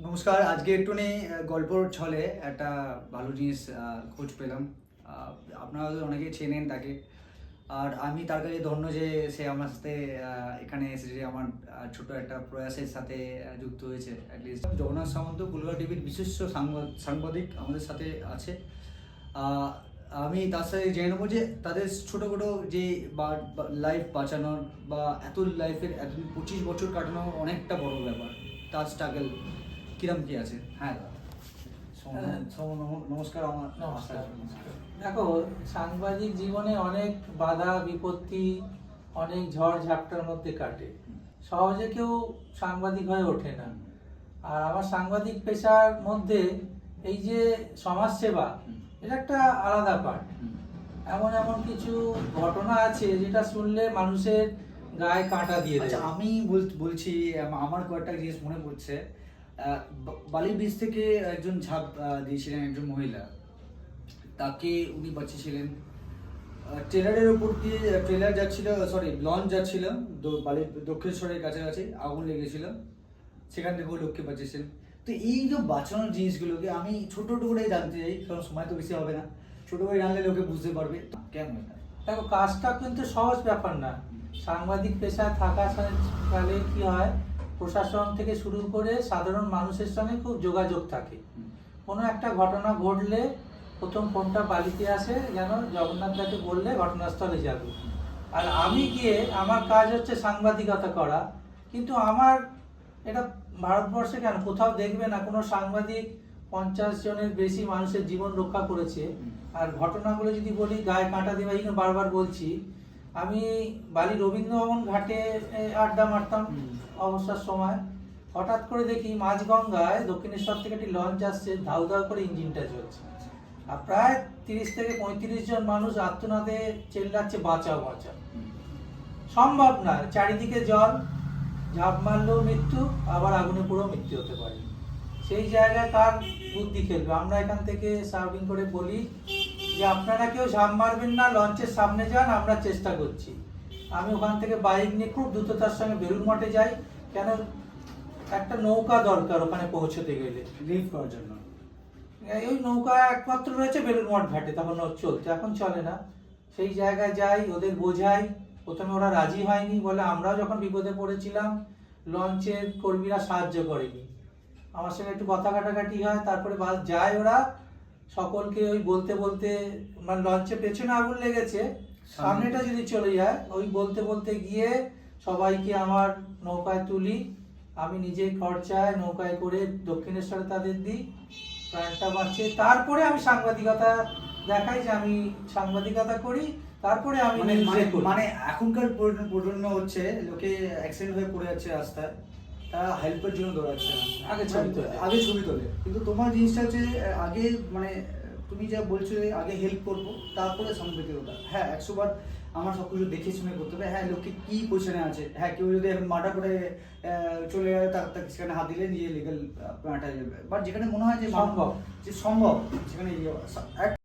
নমস্কার আজকে একটুখানি আহ, গল্পর ছলে একটা ভালো জিনিস খোঁজ পেলাম। আপনারা অনেকেই চেনেন তাকে। আর আমি তার কাছে ধন্য যে সে আমার সাথে এখানে এসেছে আমার ছোট একটা প্রয়াসের সাথে যুক্ত হয়েছে অ্যাটলিস্ট জগন্নাথ সামন্ত কলকাতা টিভির সাংবাদ- সাংবাদিক আমাদের সাথে আছে। আমি তার সাথে জেনে নেব যে তাদের ছোটো ছোটো যে লাইফ বাঁচানোর বা এত লাইফের এত পঁচিশ বছর কাটানো অনেকটা বড় ব্যাপার তার স্ট্রাগল কিরম কি আছে? হ্যাঁ। হ্যাঁ। নমস্কার আমার নমস্কার। দেখো সাংবাদিক জীবনে অনেক বাধা বিপত্তি অনেক ঝড় ঝাপটার মধ্যে কাটে। সহজে কেউ সাংবাদিক হয়ে ওঠে না। আর আমার সাংবাদিক পেশার মধ্যে এই যে সমাজসেবা এটা একটা আলাদা পার্ট। এমন এমন কিছু ঘটনা আছে যেটা শুনলে মানুষের গায়ে কাঁটা দিয়ে আচ্ছা দেয়। আমি বল- বলছি আমার কয়েকটা জিনিস মনে পড়ছে। আহ, বা- বালি বীজ থেকে একজন ঝাঁপ দিয়েছিলেন একজন মহিলা। তাকে উনি বাঁচিয়েছিলেন। ট্রেলারের উপর দিয়ে ট্রেলার যাচ্ছিল সরি লঞ্চ যাচ্ছিল দ- বালি দক্ষিণেশ্বরের কাছাকাছি আগুন লেগেছিল। সেখান থেকে লোককে বাঁচিয়েছেন। তো এই যে বাঁচানোর জিনিসগুলোকে আমি ছোট ছোট জানতে চাই কারণ সময় তো বেশি হবে না। ছোট করে জানলে লোকে বুঝতে পারবে। কেন দেখো কাজটা কিন্তু সহজ ব্যাপার না। সাংবাদিক পেশায় থাকাকালে কি হয়? প্রশাসন থেকে শুরু করে সাধারণ মানুষের সঙ্গে খুব যোগাযোগ থাকে। কোনো একটা ঘটনা ঘটলে প্রথম ফোনটা বাড়িতে আসে, যেন জগন্নাথ দাকে বললে ঘটনাস্থলে যাবে। আর আমি গিয়ে আমার কাজ হচ্ছে সাংবাদিকতা করা, কিন্তু আমার এটা ভারতবর্ষে কেন? কোথাও দেখবে না, কোনো সাংবাদিক পঞ্চাশ জনের বেশি মানুষের জীবন রক্ষা করেছে। আর ঘটনাগুলো যদি বলি, গায়ে কাঁটা দেওয়া বারবার বলছি আমি বালি রবীন্দ্রভবন ঘাটে আড্ডা মারতাম। অবসর সময়। হঠাৎ করে দেখি মাঝগঙ্গায় দক্ষিণেশ্বর থেকে একটি লঞ্চ আসছে ধাউ ধাউ করে ইঞ্জিনটা চলছে। আর প্রায় তিরিশ থেকে পঁয়ত্রিশ জন মানুষ আত্মনাদে চেল্লাচ্ছে বাঁচাও বাঁচাও। সম্ভব না চারিদিকে জল ঝাঁপ মারলেও মৃত্যু আবার আগুনে পুরো মৃত্যু হতে পারে। সেই জায়গায় কার বুদ্ধি খেলবে? আমরা এখান থেকে সার্ভিং করে বলি যে আপনারা কেউ ঝাঁপ মারবেন না, লঞ্চের সামনে যান, আমরা চেষ্টা করছি। আমি ওখান থেকে বাইক নিয়ে খুব দ্রুততার সঙ্গে বেলুর মঠে যাই। কেন, একটা নৌকা দরকার ওখানে পৌঁছতে গেলে লিভ করার জন্য। এই ওই নৌকা একমাত্র রয়েছে বেলুর মঠ ঘাটে তখন চলছে এখন চলে না। সেই জায়গায় যাই, ওদের বোঝাই। প্রথমে ওরা রাজি হয়নি, বলে আমরাও যখন বিপদে পড়েছিলাম লঞ্চের কর্মীরা সাহায্য করেনি। আমার সঙ্গে একটু কথা কাটাকাটি হয়, তারপরে বাস যায় ওরা। সকলকে ওই বলতে বলতে মানে লঞ্চের পেছনে আগুন লেগেছে। সামনেটা যদি চলে যায় ওই বলতে বলতে গিয়ে সবাইকে আমার নৌকায় তুলি। আমি নিজে খরচায় নৌকায় করে দক্ষিণেশ্বরে তাদের দিই প্রাণটা বাঁচে তারপরে আমি সাংবাদিকতা দেখাই যে আমি সাংবাদিকতা করি তারপরে আমি মানে মানে। মানে এখনকার প্রজন্ম হচ্ছে লোকে অ্যাক্সিডেন্ট হয়ে পড়ে যাচ্ছে রাস্তায়। তারা হেল্পের জন্য দৌড়াচ্ছে। না আগে ছবি তোলে। আগে ছবি তোলে। কিন্তু তোমার জিনিসটা হচ্ছে আগে মানে তুমি যা বলছো আগে হেল্প করব তারপরে সাংবাদিকতা হ্যাঁ একশো বার আমার সব কিছু দেখে শুনে করতে হবে। হ্যাঁ লোকে কি পজিশনে আছে? হ্যাঁ কেউ যদি মার্ডার করে চলে যায় তার তাকে সেখানে হাত দিলে নিজে লিগাল মার্ডার যাবে। বাট যেখানে মনে হয় যে সম্ভব। যে সম্ভব সেখানে ইয়ে-